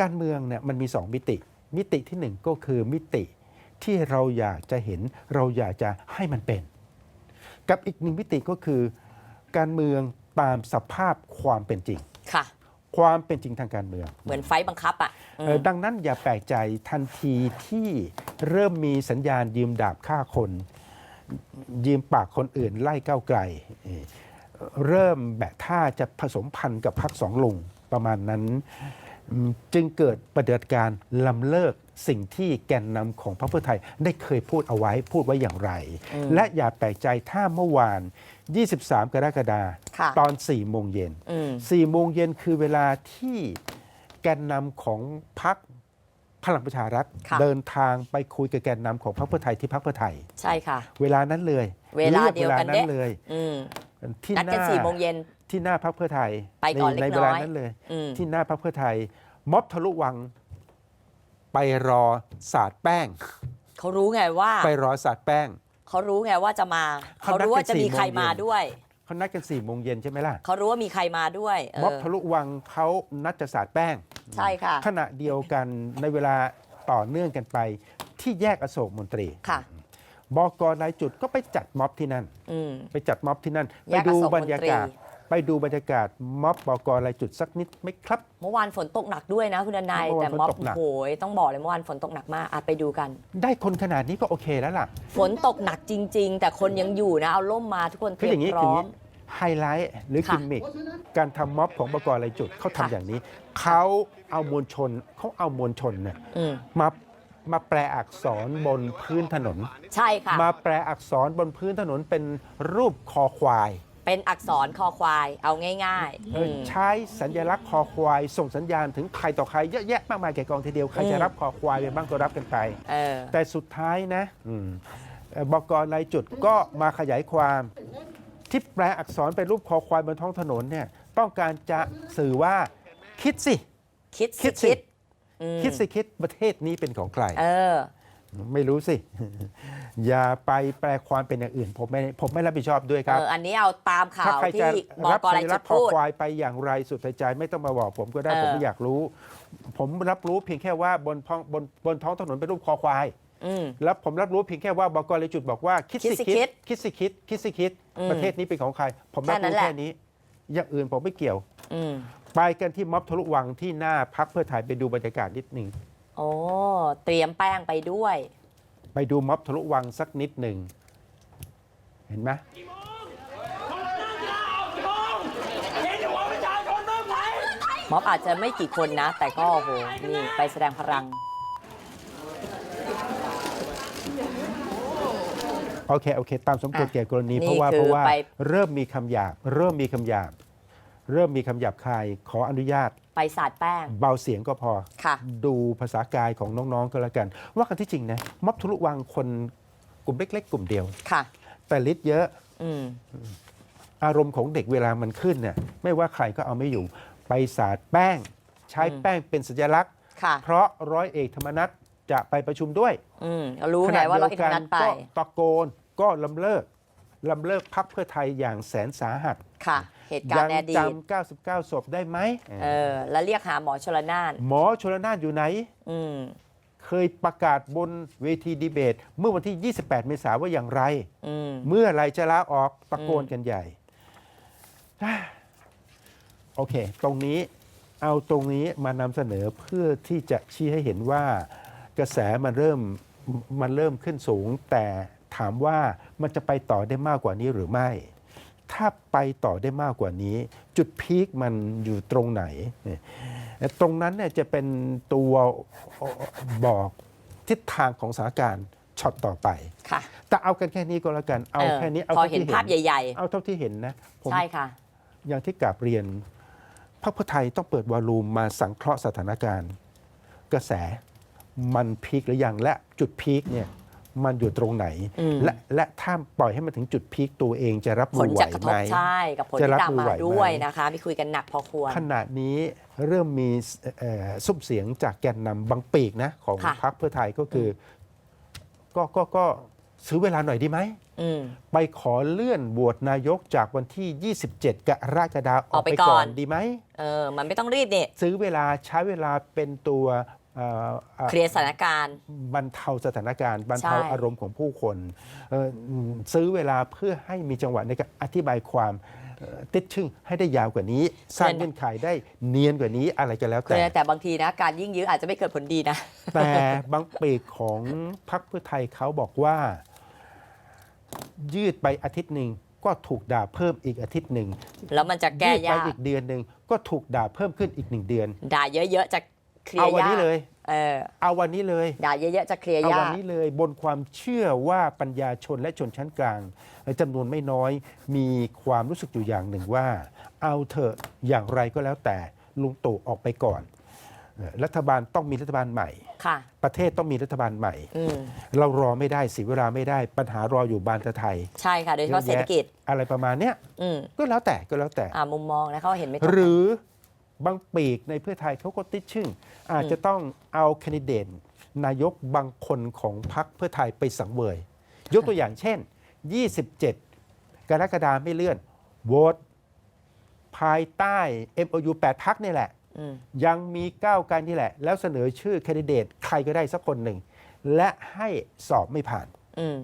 การเมืองเนี่ยมันมีสองมิติ มิติที่หนึ่งก็คือมิติที่เราอยากจะเห็นเราอยากจะให้มันเป็น กับอีกหนึ่งมิติก็คือ การเมืองตามสภาพความเป็นจริง ค่ะ ความเป็นจริงทางการเมืองเหมือนไฟต์บังคับอะอืม เอ่อดังนั้นอย่าแปลกใจทันทีที่เริ่มมีสัญญาณยืมดาบฆ่าคน ยืมปากคนอื่นไล่ก้าวไกลเอ่อเริ่มแบบท่าจะผสมพันธ์กับพักสองลุงประมาณนั้นอืม จึงเกิดปฏิบัติการลำเลิกสิ่งที่แกนนำของพรรคเพื่อไทยได้เคยพูดเอาไว้พูดไว้อย่างไร และอย่าแปลกใจถ้าเมื่อวาน 23 กรกฎาคค่ะมตอน 4 โมงเย็นอืมสี่โมงเย็นคือเวลาที่แกนนำของพรรคพลังประชารัฐค่ะเดินทางไปคุยกับแกนนำของพรรคเพื่อไทยที่พรรคเพื่อไทย ใช่ค่ะ เวลานั้นเลย เวลารีกเดียวกันเวลานั้เด๊ะนเลยอืม ที่นัดหกันน้าสี่โมงเย็น ที่หน้าพรรคเพื่อไทยไปก่อนในเล็กในเวลาน้อย นั้นเลย อืมที่หน้าพรรคเพื่อไทย ม็อบทะลุวัง ไปรอสาดแป้ง เขารู้ไงว่าไปรอสาดแป้ง เขารู้ไงว่าจะมา เขาเขารู้ว่าจะมีนัดกันใคร4โมงเย็นมาด้วย เขานัดกันสี่โมงเย็นใช่ไหมล่ะ เขารู้ว่ามีใครมาด้วยเออม็อบทะลุวังเขานัดจะสาดแป้ง ใช่ค่ะขณะเดียวกันในเวลาต่อเนื่องกันไปที่แยกอโศกมนตรี ค่ะ บกรายจุดก็ไปจัดม็อบที่นั่น อืม ไปจัดม็อบที่นั่น แยไปกอโศกดูบรรยากาศมนตรี ไปดูบรรยากาศม็อบบกรายจุดสักนิดไหมครับ เมื่อวานฝนตกหนักด้วยนะคุณดนายเมื่อวานแต่ม็อบฝนตกหนักโอ้โหต้องบอกเลยเมื่อวานฝนตกหนักมากอะไปดูกัน ได้คนขนาดนี้ก็โอเคแล้วล่ะ ฝนตกหนักจริง ๆ แต่คนยังอยู่นะเอาล่มมาทุกคนเตคือรีอยย่ามงนี้พคือร้ออย่างมนี้ไฮไลท์หรือค่ะกิมมิคการทำม็อบของบกรายจุดเขาทำค่ะ อย่างนี้ เขาเอามวลชนเขาเอามวลชนเนี่ยอืม มา มาแปลอักษรบนพื้นถนน ใช่ค่ะ มาแปลอักษรบนพื้นถนนเป็นรูปคอควาย เป็นอักษรคอควายเอาง่ายๆเออือม ใช้สัญลักษณ์คอควาย ส่งสัญญาณถึงใครต่อใครเยอะแยะมากมายแก่กองทีเดียว ใครอืม จะรับคอควายไปบ้างก็รับกันไป เออ แต่สุดท้ายนะอืมเอ่อบกรายจุดก็มาขยายความที่แปลอักษรเป็นรูปคอควายบนท้องถนนเนี่ยต้องการจะสื่อว่าคิดสิ คิดคิสิดสิคิดอืม คิดสิคิดประเทศนี้เป็นของใครเออ ไม่รู้สิ อย่าไปแปลความเป็นอย่างอื่น ผมไม่ผมไม่รับผิดชอบด้วยครับ เอออันนี้เอาตามข่าถ้าวใครจะที่บรับกอะไรสัญลัจะกษณ์คอพูด ควายไปอย่างไรสุดใจไม่ต้องมาบอกผมก็ได้เออ ผมไม่อยากรู้ ผมรับรู้เพียงแค่ว่าบนท้องบนบนท้องถนนเป็นรูปคอควาย อืม แล้วผมรับรู้เพียงแค่ว่าบกเลยจุดบอกว่าคิดคิดสิสิคิคิดดคิดสิคิดคิดสิคิด อืมประเทศนี้เป็นของใคร ผมรับแค่นั้รู้นแหละ แค่นี้ อย่างอื่นผมไม่เกี่ยว อืม ไปกันที่ม็อบทะลุวังที่หน้าพักเพื่อไทยไปดูบรรยากาศนิดหนึ่งโอ้เตรียมแป้งไปด้วย ไปดูม็อบทะลุวังสักนิดหนึ่งเห็นไหมม็อบอาจจะไม่กี่คนนะ แต่ก็โอ้โหนี่ไปแสดงพลัง โอเค โอเค ตามสมควรอะแก่กรณีนี่เพราะว่าคือเพราะว่าไปเริ่มมีคำหยาบ เริ่มมีคำหยาบ เริ่มมีคำหยาบคายขออนุญาต ไปสาดแป้ง เบาเสียงก็พอ ค่ะ ดูภาษากายของน้องๆก็แล้วกัน ว่ากันที่จริงนะม็อบทะลุวังคนกลุ่มเล็ก ๆ กลุ่มเดียว ค่ะ แต่ฤทธิ์เยอะอืม อารมณ์ของเด็กเวลามันขึ้นเนี่ยไม่ว่าใครก็เอาไม่อยู่ ไปสาดแป้ง ใช้อืมแป้งเป็นสัญลักษณ์ ค่ะ เพราะร้อยเอกธรรมนัฐจะไปประชุมด้วย อืมก็รู้ไงว่าเราเอกนัดไป ก็ตะโกนก็ลำเลิกลำเลิกพักเพื่อไทยอย่างแสนสาหัส ค่ะ เหตุการณ์ในอดีตจำ99 ศพได้ไหม เออแล้วเรียกหาหมอชลนานหมอชลนานอยู่ไหน อืมเคยประกาศบนเวทีดีเบต เมื่อวันที่ 28 เมษายนว่าอย่างไร อืม เมื่อไหรจะลาออกตะโกนกันใหญ่ โอเค ตรงนี้เอาตรงนี้มานำเสนอเพื่อที่จะชี้ให้เห็นว่ากระแสมันเริ่มมันเริ่มขึ้นสูง แต่ถามว่ามันจะไปต่อได้มากกว่านี้หรือไม่ ถ้าไปต่อได้มากกว่านี้ จุดพีคมันอยู่ตรงไหนเนี่ยตรงนั้นเนี่ยจะเป็นตัวบอกทิศทางของสถานการณ์ช็อตต่อไป ค่ะ แต่เอากันแค่นี้ก็แล้วกัน เอาเออแค่นี้ เอาพอท่เห็นที่ภาพใหญ่เอาเท่าที่เห็นนะผมๆใช่ค่ะ อย่างที่กราบเรียนพรรคเพื่อไทยต้องเปิดวอลลุ่มมาสังเคราะห์สถานการณ์ กระแสมันพีคหรือยังและจุดพีคเนี่ย มันอยู่ตรงไหนอืมและและถ้าปล่อยให้มันถึงจุดพีคตัวเองจะรับผมืลอไหวจากกระทไหมบใช่กับผลจะที่รับตามมือมาไหวไหมด้วยนะคะ มีคุยกันหนักพอควร ขณะนี้เริ่มมีเอ่อซุ่มเสียงจากแกนนำบางปีกนะของค่ะพรรคเพื่อไทยก็คืออก็ก็ก็ซื้อเวลาหน่อยดีไหมอืมไปขอเลื่อนบวชนายกจากวันที่ 27 กรกฎาคมออกออกไปไปก่ก่ออนนดีไหมเออ มันไม่ต้องรีบเนี่ยซื้อเวลาใช้เวลาเป็นตัว เอ่อเอ่อเคลียร์สถานการณ์ บรรเทาสถานการณ์ บรรเทาใช่อารมณ์ของผู้คนเอ่ออืมซื้อเวลาเพื่อให้มีจังหวะในการอธิบายความเอ่อติดชึ่งให้ได้ยาวกว่านี้ สร้างเงื่อนไขได้เนียนกว่านี้อะไรก็แล้วเคแต่ลียร์แต่บางทีนะการยิ่งยื้ออาจจะไม่เกิดผลดีนะ แต่บางปีกของพรรคเพื่อไทยเขาบอกว่า ยืดไปอาทิตย์หนึ่งก็ถูกด่าเพิ่มอีกอาทิตย์หนึ่งแล้วมันจะแก้ยืดไปยากอีกเดือนหนึ่งก็ถูกด่าเพิ่มขึ้นอีกหนึ่งเดือน ด่าเยอะๆจะ เคลียเอาร์วันยากนี้เลยเออเอาวันนี้เลย ด่าเยอะๆจะเคลียร์เอายาวันก นี้เลยบนความเชื่อว่าปัญญาชนและชนชั้นกลางจำนวนไม่น้อยมีความรู้สึกอยู่อย่างหนึ่งว่า เอาเถอะอย่างไรก็แล้วแต่ลุงตู่ออกไปก่อนเอ่อรัฐบาลต้องมีรัฐบาลใหม่ ค่ะ ประเทศต้องมีรัฐบาลใหม่ อืม เรารอไม่ได้เสียเวลาไม่ได้ปัญหารออยู่บานตะไทยใช่ค่ะ โดยเฉพาะเศรษฐกิจ อะไรประมาณเนี้ยอืม ก็แล้วแต่ก็แล้วแต่ อ่ามุมมองนะเขาเห็นไม่ตรงหกันรือ บางปีกในเพื่อไทยเขาก็ติดชึ่งอาจจะต้องเอาแคนดิเดตนายกบางคนของพรรคเพื่อไทยไปสังเวย ยกตัวอย่างเช่น 27 กรกฎาคมไม่เลื่อนโหวตภายใต้ MOU 8พักนี่แหละอืมยังมีก้าวไการนี่แหละ แล้วเสนอชื่อแคนดิเดตใครก็ได้สักคนหนึ่ง และให้สอบไม่ผ่านอืม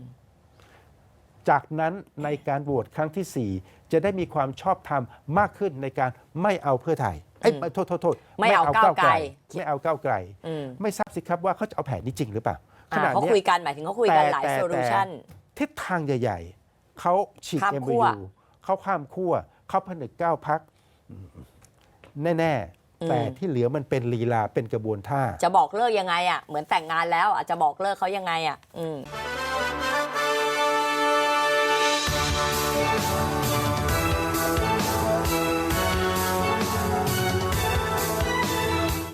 จากนั้นในการโหวตครั้งทีสี่ 4 จะได้มีความชอบธรรมมากขึ้นในการไม่เอาเพื่อไทย เอ้ยอืมโทษโทษโทษไม่เอาก้าวไกลไม่เอาก้าวไกลอืมไม่ทราบสิครับว่าเขาจะเอาแผนนี้จริงหรือเปล่าขอ่านาดเขาเนี้ยคุยกันหมายถึงเขาคุยกันหลายแต่แต่โซลูชันทิศทางใหญ่ ๆเขาฉีกข้ามขั้ MOU วเขาข้ามขั้วเขาผนึกก้าวพักแน่ ๆ แต่ที่เหลือมันเป็นลีลาเป็นกระบวนท่า จะบอกเลิกยังไงอะเหมือนแต่งงานแล้วอะจะบอกเลิกเขายังไงอะ อืม